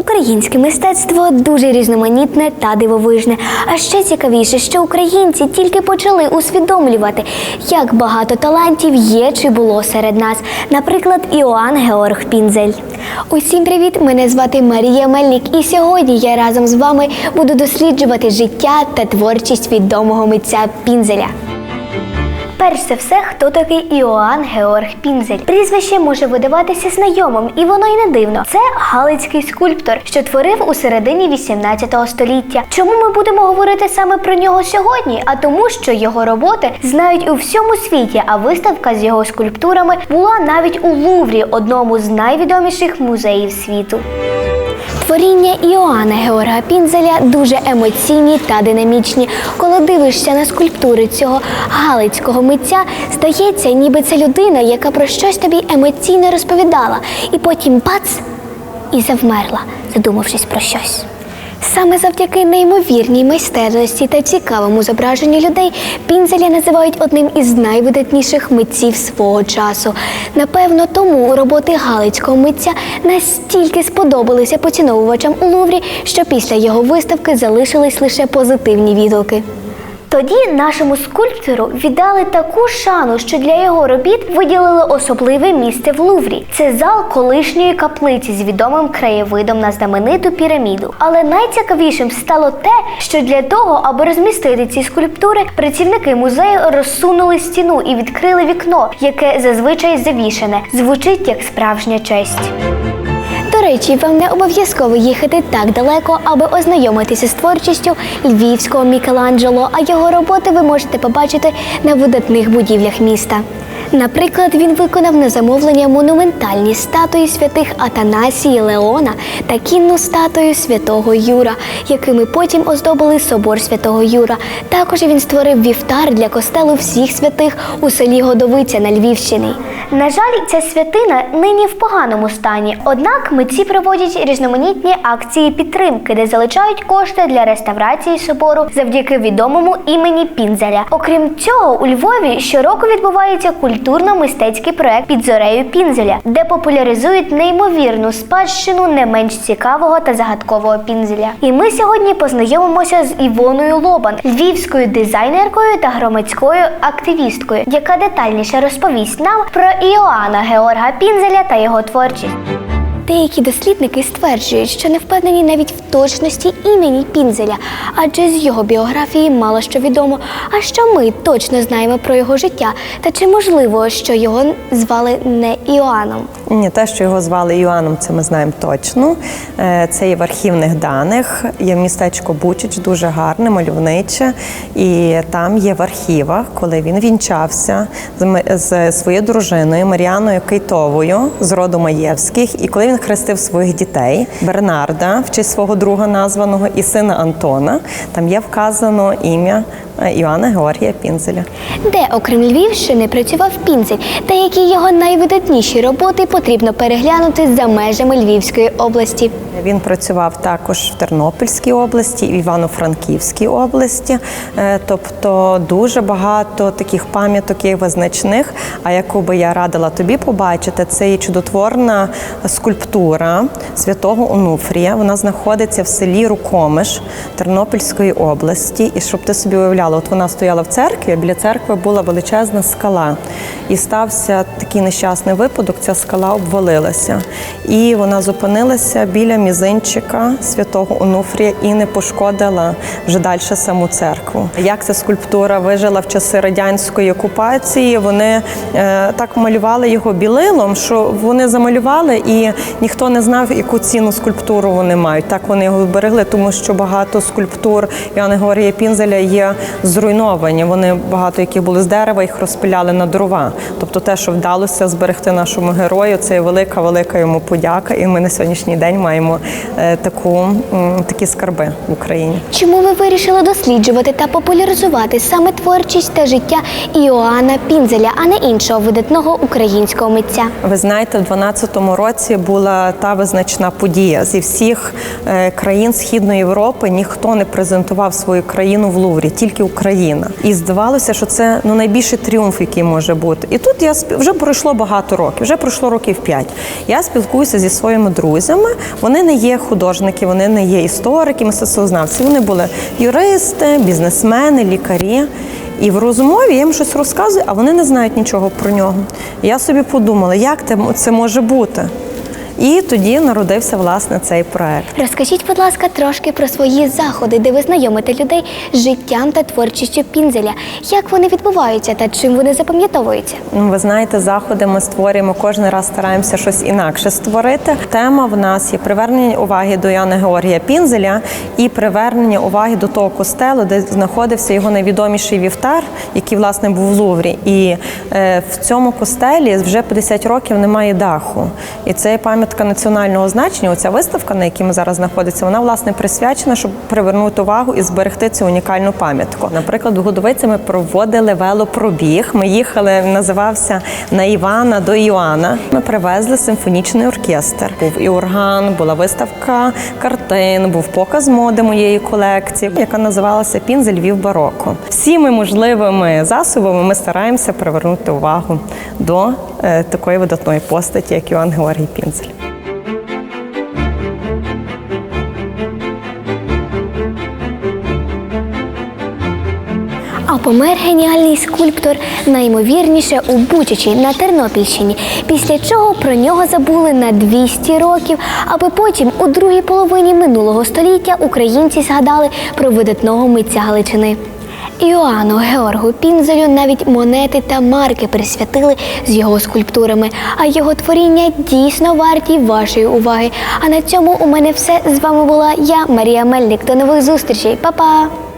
Українське мистецтво дуже різноманітне та дивовижне. А ще цікавіше, що українці тільки почали усвідомлювати, як багато талантів є чи було серед нас. Наприклад, Іоанн Георг Пінзель. Усім привіт! Мене звати Марія Мельник, і сьогодні я разом з вами буду досліджувати життя та творчість відомого митця Пінзеля. Перш за все, хто такий Іоанн Георг Пінзель? Прізвище може видаватися знайомим, і воно й не дивно. Це галицький скульптор, що творив у середині 18 століття. Чому ми будемо говорити саме про нього сьогодні? А тому, що його роботи знають у всьому світі, а виставка з його скульптурами була навіть у Луврі, одному з найвідоміших музеїв світу. Творіння Іоанна Георга Пінзеля дуже емоційні та динамічні. Коли дивишся на скульптури цього галицького митця, здається, ніби це людина, яка про щось тобі емоційно розповідала, і потім бац і завмерла, задумавшись про щось. Саме завдяки неймовірній майстерності та цікавому зображенню людей Пінзеля називають одним із найвидатніших митців свого часу. Напевно, тому роботи галицького митця настільки сподобалися поціновувачам у Луврі, що після його виставки залишились лише позитивні відгуки. Тоді нашому скульптору віддали таку шану, що для його робіт виділили особливе місце в Луврі. Це зал колишньої каплиці з відомим краєвидом на знамениту піраміду. Але найцікавішим стало те, що для того, аби розмістити ці скульптури, працівники музею розсунули стіну і відкрили вікно, яке зазвичай завішане. Звучить як справжня честь. Речі, вам не обов'язково їхати так далеко, аби ознайомитися з творчістю львівського Мікеланджело, а його роботи ви можете побачити на видатних будівлях міста. Наприклад, він виконав на замовлення монументальні статуї святих Атанасії Леона та кінну статую святого Юра, якими потім оздобили собор святого Юра. Також він створив вівтар для костелу всіх святих у селі Годовиця на Львівщині. На жаль, ця святина нині в поганому стані. Однак митці проводять різноманітні акції підтримки, де залучають кошти для реставрації собору завдяки відомому імені Пінзеля. Окрім цього, у Львові щороку відбувається культурно-мистецький проект під зорею Пінзеля, де популяризують неймовірну спадщину не менш цікавого та загадкового Пінзеля. І ми сьогодні познайомимося з Івоною Лобан, львівською дизайнеркою та громадською активісткою, яка детальніше розповість нам про Іоанна Георга Пінзеля та його творчість. Деякі дослідники стверджують, що не впевнені навіть в точності імені Пінзеля, адже з його біографії мало що відомо. А що ми точно знаємо про його життя? Та чи можливо, що його звали не Іоанном? Ні, те, що його звали Іоанном, це ми знаємо точно. Е, Це є в архівних даних. Є містечко Бучич, дуже гарне, мальовниче. І там є в архівах, коли він вінчався з своєю дружиною Маріаною Кейтовою з роду Маєвських. І коли він хрестив своїх дітей Бернарда, в честь свого друга названого, і сина Антона, там є вказано ім'я е, Іоанна Георгія Пінзеля. Де, окрім Львівщини, працював Пінзель, та які його найвидатніші роботи потрібно переглянути за межами Львівської області. Він працював також в Тернопільській області, в Івано-Франківській області. Е, Тобто дуже багато таких пам'яток є визначних. А яку би я радила тобі побачити, це є чудотворна скульптура святого Онуфрія. Вона знаходиться в селі Рукомиш Тернопільської області. І щоб ти собі уявляла, от вона стояла в церкві, біля церкви була величезна скала. І стався такий нещасний випадок, ця скала обвалилася. І вона зупинилася біля мізинчика святого Онуфрія і не пошкодила вже далі саму церкву. Як ця скульптура вижила в часи радянської окупації? Вони е, так малювали його білилом, що вони замалювали, і ніхто не знав, яку ціну скульптуру вони мають. Так вони його зберегли, тому що багато скульптур Іоанна Георгія Пінзеля є зруйновані. Вони багато яких були з дерева, їх розпиляли на дрова. Тобто, те, що вдалося зберегти нашому герою, це велика, велика йому подяка. І ми на сьогоднішній день маємо е, таку такі скарби в Україні. Чому ви вирішили досліджувати та популяризувати саме творчість та життя Іоанна Пінзеля, а не іншого видатного українського митця? Ви знаєте, в 12-му році була та визначна подія зі всіх е, країн Східної Європи ніхто не презентував свою країну в Луврі, тільки Україна. І здавалося, що це ну найбільший тріумф, який може бути. І тут я вже пройшло багато років, вже пройшло років п'ять. Я спілкуюся зі своїми друзями. Вони не є художники, вони не є історики, мистецтвознавці. Вони були юристи, бізнесмени, лікарі. І в розмові я їм щось розказую, а вони не знають нічого про нього. Я собі подумала, як це може бути. І тоді народився власне цей проект. Розкажіть, будь ласка, трошки про свої заходи, де ви знайомите людей з життям та творчістю пінзеля. Як вони відбуваються та чим вони запам'ятовуються? Ну, ви знаєте, заходи ми створюємо кожен раз стараємося щось інакше створити. Тема в нас є привернення уваги до Яна Георгія Пінзеля і привернення уваги до того костелу, де знаходився його найвідоміший вівтар, який власне був в Луврі. І е, в цьому костелі вже 50 років немає даху. І це є пам'ятка національного значення. Оця виставка, на якій ми зараз знаходиться, вона власне присвячена, щоб привернути увагу і зберегти цю унікальну пам'ятку. Наприклад, у Годовиці ми проводили велопробіг. Ми їхали, називався на Івана до Іоанна. Ми привезли симфонічний оркестр. Був і орган, була виставка картин, був показ моди моєї колекції, яка називалася Пінзель Львів бароко. Всіми можливими засобами ми стараємося привернути увагу до такої видатної постаті, як Іоанн Георгій Пінзель. А помер геніальний скульптор найімовірніше у Бучачі на Тернопільщині, після чого про нього забули на 200 років, аби потім у другій половині минулого століття українці згадали про видатного митця Галичини. Іоанну Георгу Пінзелю навіть монети та марки присвятили з його скульптурами, а його творіння дійсно варті вашої уваги. А на цьому у мене все з вами була я, Марія Мельник. До нових зустрічей, Па-па!